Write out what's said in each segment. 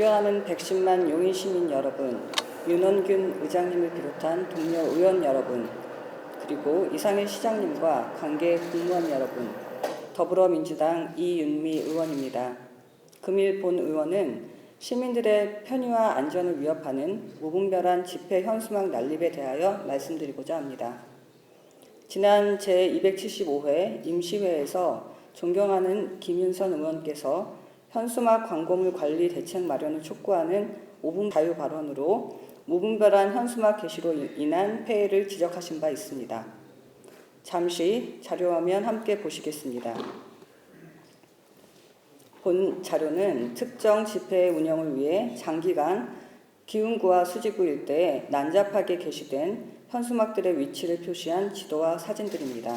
존경하는 110만 용인 시민 여러분, 윤원균 의장님을 비롯한 동료 의원 여러분, 그리고 이상일 시장님과 관계 공무원 여러분, 더불어민주당 이윤미 의원입니다. 금일 본 의원은 시민들의 편의와 안전을 위협하는 무분별한 집회 현수막 난립에 대하여 말씀드리고자 합니다. 지난 제275회 임시회에서 존경하는 김윤선 의원께서 현수막 광고물 관리 대책 마련을 촉구하는 5분 자유 발언으로 무분별한 현수막 게시로 인한 폐해를 지적하신 바 있습니다. 잠시 자료화면 함께 보시겠습니다. 본 자료는 특정 집회 운영을 위해 장기간 기흥구와 수지구 일대에 난잡하게 게시된 현수막들의 위치를 표시한 지도와 사진들입니다.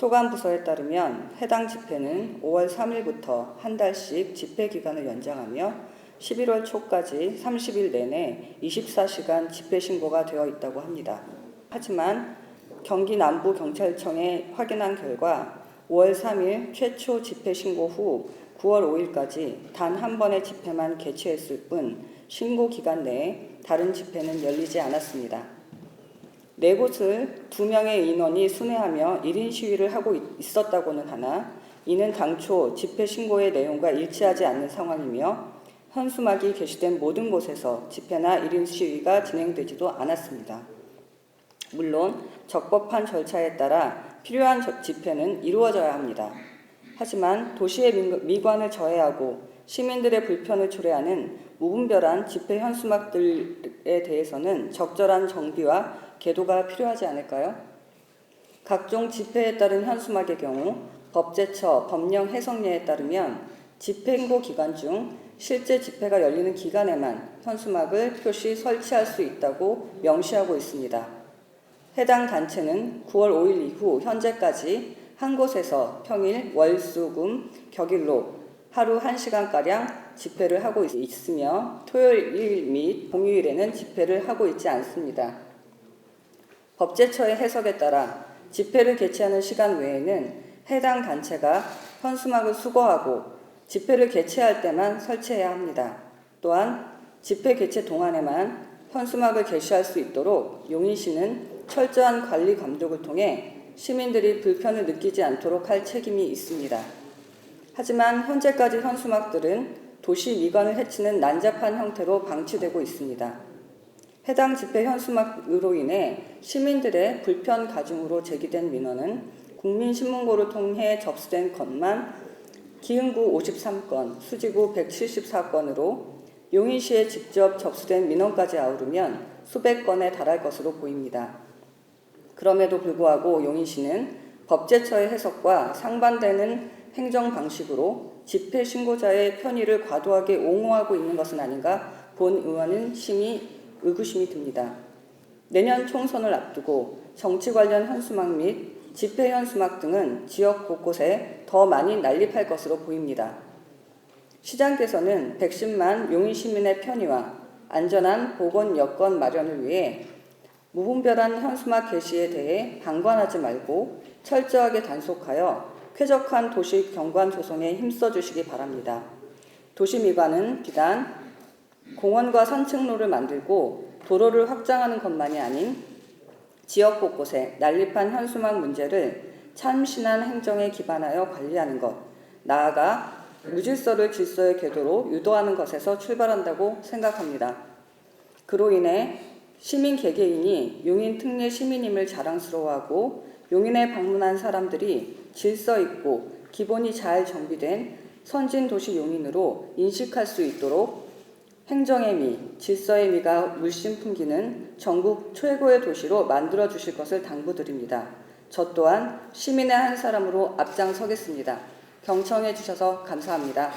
소감 부서에 따르면 해당 집회는 5월 3일부터 한 달씩 집회 기간을 연장하며 11월 초까지 30일 내내 24시간 집회 신고가 되어 있다고 합니다. 하지만 경기 남부 경찰청에 확인한 결과 5월 3일 최초 집회 신고 후 9월 5일까지 단 한 번의 집회만 개최했을 뿐 신고 기간 내에 다른 집회는 열리지 않았습니다. 네 곳을 두 명의 인원이 순회하며 1인 시위를 하고 있었다고는 하나 이는 당초 집회 신고의 내용과 일치하지 않는 상황이며 현수막이 게시된 모든 곳에서 집회나 1인 시위가 진행되지도 않았습니다. 물론 적법한 절차에 따라 필요한 집회는 이루어져야 합니다. 하지만 도시의 미관을 저해하고 시민들의 불편을 초래하는 무분별한 집회 현수막들에 대해서는 적절한 정비와 계도가 필요하지 않을까요? 각종 집회에 따른 현수막의 경우 법제처 법령 해석례에 따르면 집행고 기간 중 실제 집회가 열리는 기간에만 현수막을 표시 설치할 수 있다고 명시하고 있습니다. 해당 단체는 9월 5일 이후 현재까지 한 곳에서 평일, 월, 수, 금, 격일로 하루 1시간가량 집회를 하고 있으며 토요일 및 공휴일에는 집회를 하고 있지 않습니다. 법제처의 해석에 따라 집회를 개최하는 시간 외에는 해당 단체가 현수막을 수거하고 집회를 개최할 때만 설치해야 합니다. 또한 집회 개최 동안에만 현수막을 게시할 수 있도록 용인시는 철저한 관리 감독을 통해 시민들이 불편을 느끼지 않도록 할 책임이 있습니다. 하지만 현재까지 현수막들은 도시 미관을 해치는 난잡한 형태로 방치되고 있습니다. 해당 집회 현수막으로 인해 시민들의 불편 가중으로 제기된 민원은 국민신문고를 통해 접수된 것만 기흥구 53건, 수지구 174건으로 용인시에 직접 접수된 민원까지 아우르면 수백 건에 달할 것으로 보입니다. 그럼에도 불구하고 용인시는 법제처의 해석과 상반되는 행정 방식으로 집회 신고자의 편의를 과도하게 옹호하고 있는 것은 아닌가 본 의원은 심히 의구심이 듭니다. 내년 총선을 앞두고 정치 관련 현수막 및 집회 현수막 등은 지역 곳곳에 더 많이 난립할 것으로 보입니다. 시장께서는 110만 용인 시민의 편의와 안전한 보건 여건 마련을 위해 무분별한 현수막 게시에 대해 방관하지 말고 철저하게 단속하여 쾌적한 도시 경관 조성에 힘써 주시기 바랍니다. 도시 미관은 비단 공원과 산책로를 만들고 도로를 확장하는 것만이 아닌 지역 곳곳에 난립한 현수막 문제를 참신한 행정에 기반하여 관리하는 것, 나아가 무질서를 질서의 궤도로 유도하는 것에서 출발한다고 생각합니다. 그로 인해 시민 개개인이 용인 특례 시민임을 자랑스러워하고 용인에 방문한 사람들이 질서 있고 기본이 잘 정비된 선진 도시 용인으로 인식할 수 있도록 행정의 미, 질서의 미가 물씬 풍기는 전국 최고의 도시로 만들어 주실 것을 당부드립니다. 저 또한 시민의 한 사람으로 앞장서겠습니다. 경청해 주셔서 감사합니다.